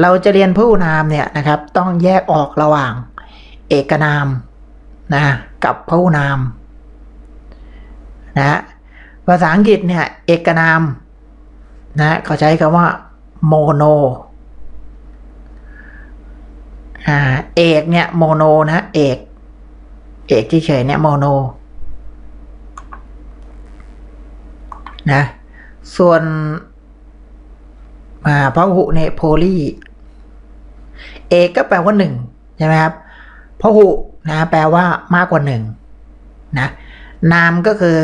เราจะเรียนพหูนามเนี่ยนะครับ ต้องแยกออกระหว่าง เอกนามนะกับพหูนามนะภาษาอังกฤษเนี่ยเอกนามนะเขาใช้คำว่าโมโนอ่าเอกเนี่ยโมโนนะเอกเอกที่เฉยเนี่ยโมโนนะส่วนอ่าพหุเนี่ยโพลี เอกก็แปลว่าหนึ่งใช่ไหมครับพหุนะแปลว่ามากกว่าหนึ่งนะนามก็คือ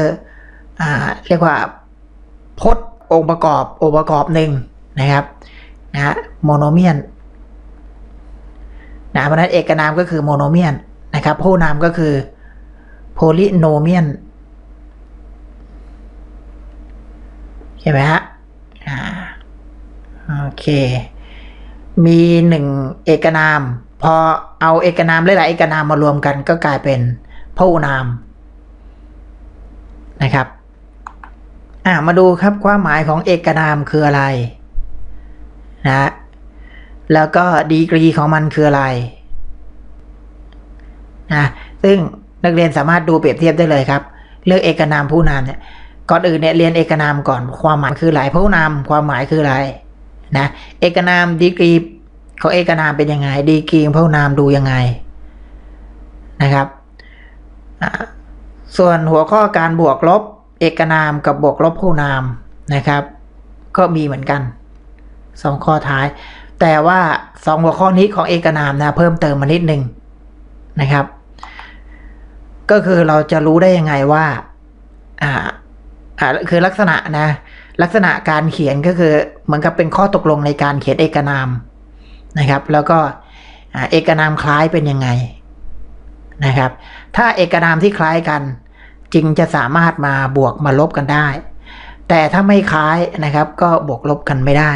อเรียกว่าพจน์องค์ประกอบองค์ประกอบหนึ่งนะครับนะโมโนเมียนนะเพราะนั้นเอกนามก็คือโมโนเมียนนะครับผู้นามก็คือโพลิโนเมียนใช่ไหมฮะอ่าโอเค มีหนึ่งเอกนาม พอเอาเอกนามหลายๆเอกนามมารวมกันก็กลายเป็นพหูนามนะครับอ่ามาดูครับความหมายของเอกนามคืออะไรนะแล้วก็ดีกรีของมันคืออะไรนะซึ่งนักเรียนสามารถดูเปรียบเทียบได้เลยครับ เลือกเอกนามผู้นามเนี่ยก่อนอื่นเนี่ยเรียนเอกนามก่อนความหมายคืออะไรผู้นามความหมายคืออะไร นะเอกนามดีกรีเของเอกนามเป็นยังไง ดีกรีของผู้นามดูยังไงนะครับส่วนหัวข้อการบวกลบเอกนามกับบวกลบผู้นามนะครับ ก็มีเหมือนกันสองข้อท้าย แต่ว่าสองหัวข้อนี้ของเอกนามนะเพิ่มเติมมานิดนึงนะครับ ก็คือเราจะรู้ได้ยังไงว่าอ่าอ่าคือลักษณะนะ ลักษณะการเขียนก็คือเหมือนกับเป็นข้อตกลงในการเขียนเอกนามนะครับ แล้วก็เอกนามคล้ายเป็นยังไงนะครับ ถ้าเอกนามที่คล้ายกัน จึงจะสามารถมาบวกมาลบกันได้ แต่ถ้าไม่คล้ายนะครับ ก็บวกลบกันไม่ได้